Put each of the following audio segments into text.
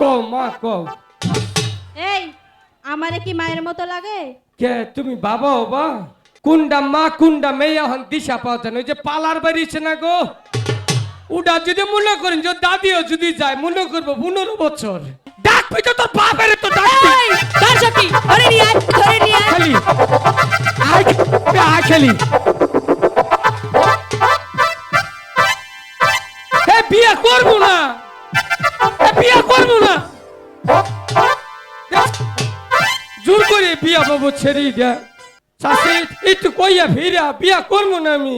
কও মা কও। এই আমারে কি মায়ের মতো লাগে? কে তুমি বাবা হবা কুন্ডা মা কুন্ডা মেয়ে হন দিশা পাওয়া যায় না। ওই যে পালার বাড়িছে না গো? ওটা যদি মনে করেন যে দাদিও যদি যায় মনে করব পনেরো বছর। ডাকবি তো তোর বাপের তো ডাকবি। এই, কার ধরে নিয়ে আয় ধরে নিয়ে আয়। খালি। আয় খালি বিয়ে করব না। বিয়ে করব। না। জোর করে বিয়া বাবু ছেড়ে দেয় শাশি একটু কইয়া ফিরা বিয়া করব না আমি।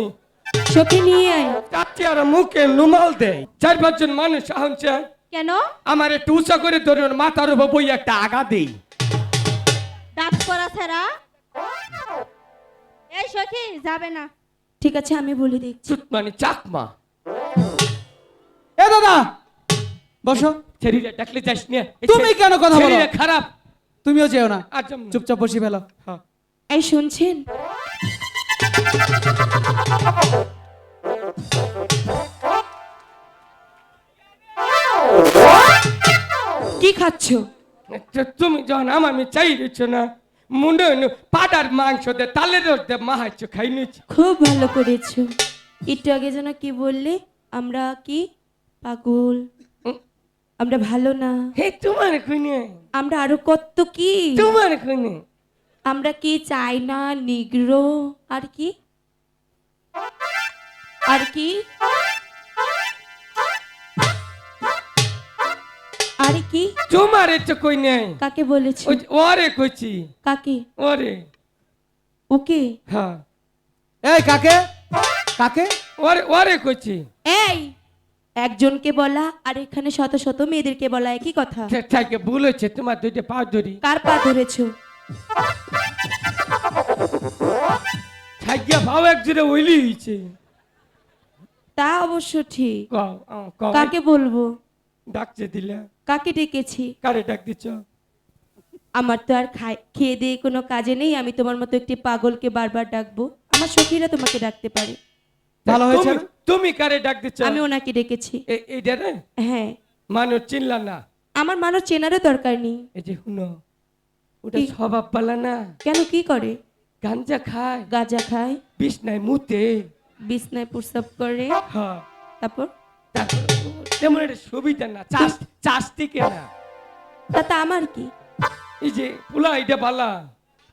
সখী নিয়ে আয়। চারটি আর মুখে নুমাল দেয়। চার পাঁচজন মানুষ আহনছে। কেন? আমার একটু উঁচা করে ধরুন মাথার উপর বই একটা আগা দেই। ডাক করা ছাড়া? এই সখী যাবে না। ঠিক আছে আমি বলে দিচ্ছি। মানে চাকমা। এ দাদা বসো। শরীরে ডাকলে যাস নিয়ে। তুমি কেন কথা বলো? খারাপ। তুমিও যেও না। আচ্ছা চুপচাপ বসি ফেলো। হ্যাঁ। এই শুনছেন? কি খাচ্ছো? তুমি যখন আমার আমি চাই দিচ্ছ না মুন্ডে পাটার মাংস দে তালের রস দে মাহাচ্ছ খাই নিচ্ছি খুব ভালো করেছ। একটু আগে যেন কি বললে? আমরা কি? পাগল। আমরা ভালো না। হে তোমার খুনে। আমরা আরও কত কি? তোমার খুনে। আমরা কি চাই না নিগ্রো? আর কি? আর কি? আর কি? তোমার তো কই নেই কাকে বলেছি? ওরে কইছি কাকে? ওরে। ওকে? হ্যাঁ। এই কাকে? কাকে? ওরে ওরে কইছি এই! একজনকে বলা আর এখানে শত শত মেয়েদেরকে বলা একই কথা। থাকে ভুল হয়েছে তোমার দুইটা পা ধরি। কার পা ধরেছো? থাকিয়া ভাও এক জোরে ওইলি হয়েছে তা অবশ্য ঠিক। কও আহ, কও কাকে বলব? ডাকছে দিলে। কাকে ডেকেছি? কারে ডাক দিচ্ছ? আমার তো আর খাই- খেয়ে দিয়ে কোনো কাজে নেই আমি তোমার মতো একটি পাগলকে বারবার ডাকবো। আমার সখীরা তোমাকে ডাকতে পারে। ভালো হয়েছে তুমি- তুমি কারে ডাক দিচ্ছ? আমি ওনাকে ডেকেছি। এইটা রে? হ্যাঁ। মানুষ চিনলা না? আমার মানুষ চেনারও দরকার নেই। এই যে শুনো ওটা স্বভাব পালা না। কেন কি করে? গাঞ্জা খায়। গাঁজা খায়। বিষ্ণায় মুতে। বিছনায় প্রস্রাব করে। হ্যাঁ। তারপর? তারপর তেমন একটা সুবিধা না। চাষ চাষ থেকে না। তাতে আমার কি? এই যে পুলা এটা বালা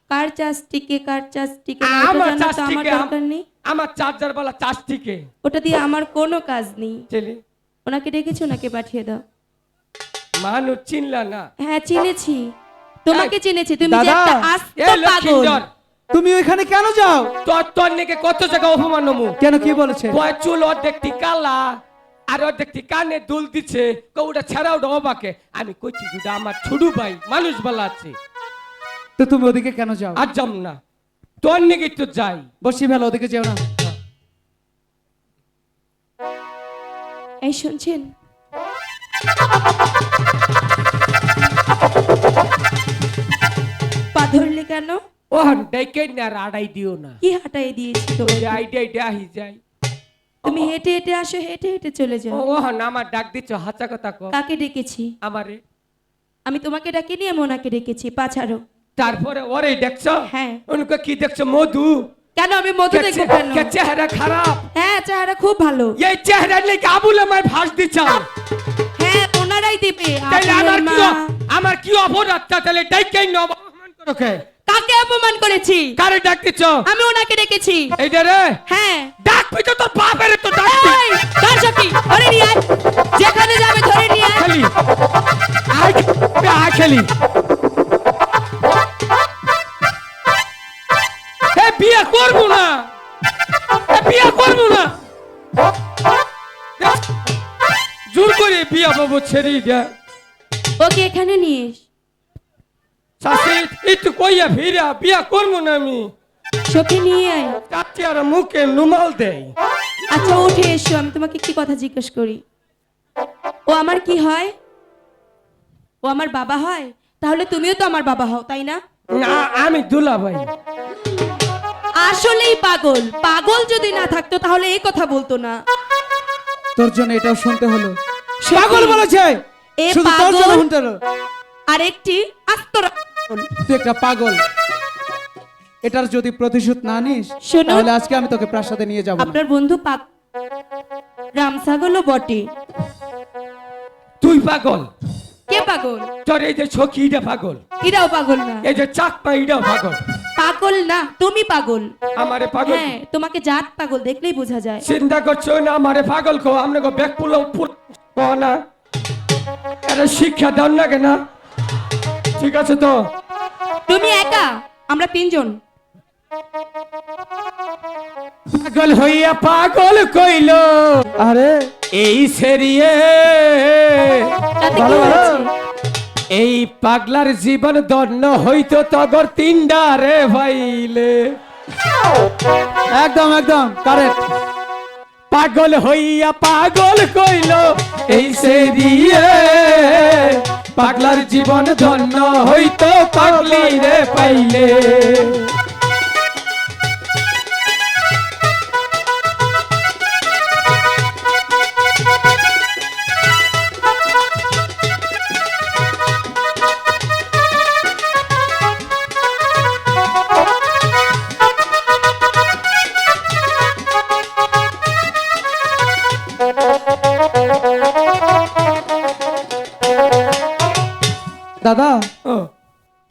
কার চাষ টিকে কার চাষ টিকে আমার চাষ তো আমার দরকার নেই। আমার চার্জার বলা চার্জ থেকে। ওটা দিয়ে আমার কোনো কাজ নেই। ছেলে। ওনাকে ডেকেছি ওনাকে পাঠিয়ে দাও। মানুষ চিনলা না। হ্যাঁ চিনেছি। তোমাকে চিনেছি তুমি যে একটা আস্ত পাগল। তুমি ওইখানে কেন যাও? তোর তোর নাকি কত জায়গা অপমান নমু। কেন কি বলেছে? কয় চুল অর্ধেকটি কালা আর অর্ধেকটি কানে দুল দিচ্ছে কৌটা ছাড়া ওটা অবাকে। আমি কইছি দুটা আমার ছুডু ভাই মানুষ বলা আছে। তো তুমি ওদিকে কেন যাও? আর যাম না। তোর নাকি তো যাই। বসি ফেলো ওদিকে যেও না। এই শুনছেন? পা ধরলে কেন? ও ডেকে না আর আড়াই দিও না। কি হাঁটাই দিয়েছি ওই তোমাকে আইডিয়া আইডিয়া আহি যায় তুমি হেঁটে হেঁটে আসো হেঁটে হেঁটে চলে যাও। ও আমার ডাক দিচ্ছ হাঁচা কথা কো কাকে ডেকেছি? আমারে। আমি তোমাকে ডাকিনি আমি ওনাকে ডেকেছি। পাছাড়ো তারপরে ওরে দেখছ? হ্যাঁ। উনকে কি দেখছ? মধু। কেন আমি মধু দেখব কেন? কে চেহারা খারাপ? হ্যাঁ চেহারা খুব ভালো। এই চেহারা লেগে আবুল আমার ফাঁস দিচ্ছ হ্যাঁ ওনারাই দেবে। তাহলে আমার কি আমার কি অপরাধ? তাহলে ডাইকে ন অপমান করো কে? কাকে অপমান করেছি? কারে ডাক দিচ্ছ আমি ওনাকে ডেকেছি। এইটা রে? হ্যাঁ। ডাকবি তো তোর বাপের তো ডাকবি কার সখী ধরে নিয়ে আয়। যেখানে যাবে ধরে নিয়ে আয় খালি। আয় খালি। এ বিয়ে করব না। এ বিয়ে করব না। জোর করে বিয়া বাবু ছেড়ে দেয় ওকে এখানে নিয়ে এস। একটু কইয়া ফিরা বিয়া করব না আমি। সখী নিয়ে আয়। চাচ্ছি আর মুখে নুমাল দেয় আচ্ছা উঠে এসো আমি তোমাকে কি কথা জিজ্ঞেস করি। ও আমার কি হয়? ও আমার বাবা হয়? তাহলে তুমিও তো আমার বাবা হও তাই না? না আমি দুলা ভাই আসলেই পাগল। পাগল যদি না থাকতো তাহলে এই কথা বলতো না। তোর জন্য এটাও শুনতে হলো। পাগল বলেছে। এ শুধু তোর জন্য পাগল? হুন্টারো আরেকটি আস্তরা তুই একটা পাগল। এটার যদি প্রতিশোধ না নিস শোনো। তাহলে আজকে আমি তোকে প্রাসাদে নিয়ে যাব আপনার বন্ধু পাগ রামসাগলও বটে। তুই পাগল। কে পাগল? তোর এই যে ছকিটা পাগল। এরাও পাগল না। এই যে চাকমা এটাও পাগল। পাগল না? তুমি পাগল। আমারে পাগল? হ্যাঁ তোমাকে জাত পাগল দেখলেই বোঝা যায়। চিন্তা করছ না আমারে পাগল কো? আমনে কো ব্যাগ পুলো কো না? এটা শিক্ষা দেন না কেন? ঠিক আছে তো? তুমি একা? আমরা তিনজন। পাগল হইয়া পাগল কইল। আরে এই সেরিয়ে। ভালো, ভালো। এই পাগলার জীবন দন্ন হইতো তগর তিনডা রে ভাইলে। একদম একদম কারেক্ট পাগল হইয়া পাগল কইল, এই সে দিয়ে। পাগলার জীবন ধন্য হইতো পাগলি রে পাইলে। দাদা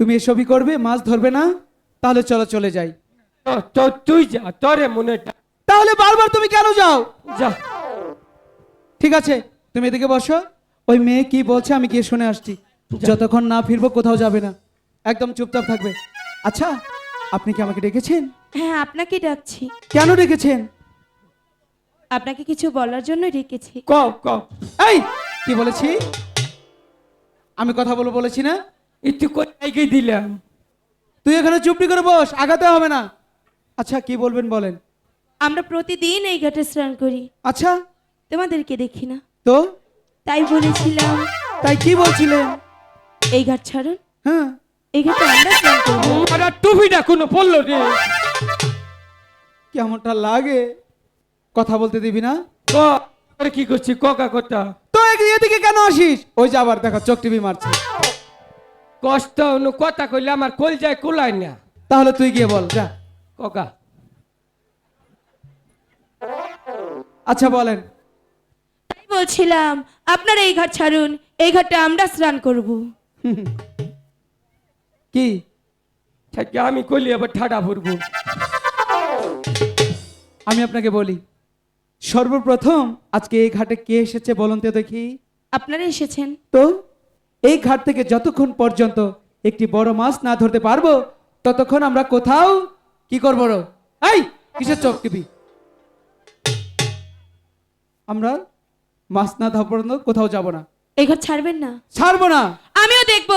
তুমি এসবই করবে মাছ ধরবে না তাহলে চলো চলে যাই। তুই যা তোরে মনে তাহলে বারবার তুমি কেন যাও? যা। ঠিক আছে তুমি এদিকে বসো। ওই মেয়ে কি বলছে আমি গিয়ে শুনে আসছি। যতক্ষণ না ফিরবো কোথাও যাবে না। একদম চুপচাপ থাকবে। আচ্ছা আপনি কি আমাকে ডেকেছেন? হ্যাঁ আপনাকে ডাকছি। কেন ডেকেছেন? আপনাকে কিছু বলার জন্য ডেকেছি। ক ক এই কি বলেছি? আমি কথা বলব বলেছি না? একটু কোথায় দিলাম। তুই এখানে চুপটি করে বস আগাতে হবে না। আচ্ছা কি বলবেন বলেন? আমরা প্রতিদিন এই ঘাটে স্নান করি। আচ্ছা। তোমাদেরকে দেখি না। তো? তাই বলেছিলাম। তাই কি বলছিলেন? এই ঘাট ছাড়ুন। হ্যাঁ। এই ঘাটে আমরা স্নান করব। আর টুপিটা কোনো পড়ল রে। কেমনটা লাগে? কথা বলতে দিবি না? ক কি করছি? ককা কথা তো এদিকে কেন আসিস? ওই যে আবার দেখো চোখ টিভি মারছে। কষ্ট অনু কথা কইলে আমার কল যায় কুলায় না। তাহলে তুই গিয়ে বল যা। ককা। আচ্ছা বলেন। তাই বলছিলাম আপনার এই ঘাট ছাড়ুন এই ঘাটে আমরা স্নান করব। কি? থাকে আমি কইলি আবার ঠাডা ভরবো। আমি আপনাকে বলি সর্বপ্রথম আজকে এই ঘাটে কে এসেছে বলুন তো দেখি। আপনারা এসেছেন। তো এই ঘাট থেকে যতক্ষণ পর্যন্ত একটি বড় মাছ না ধরতে পারব ততক্ষণ আমরা কোথাও কি করব এই কিসের চোখ টিভি আমরা মাছ না ধরা পর্যন্ত কোথাও যাব না। এই ঘাট ছাড়বেন না? ছাড়বো না। আমিও দেখব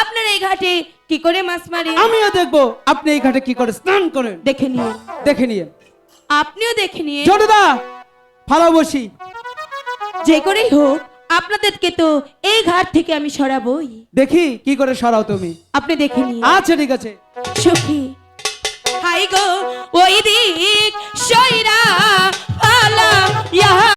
আপনার এই ঘাটে কি করে মাছ মারে। আমিও দেখব আপনি এই ঘাটে কি করে স্নান করেন। দেখে নিয়ে। দেখে নিয়ে। আপনিও দেখে নিয়ে। ছোটদা ফালা বসি যে করেই হোক আপনাদেরকে তো এই ঘাট থেকে আমি সরাবই। দেখি কি করে সরাও তুমি। আপনি দেখে নিন। আচ্ছা ঠিক আছে। সখী হাই গো ওই দিক সইরা পালা ইয়া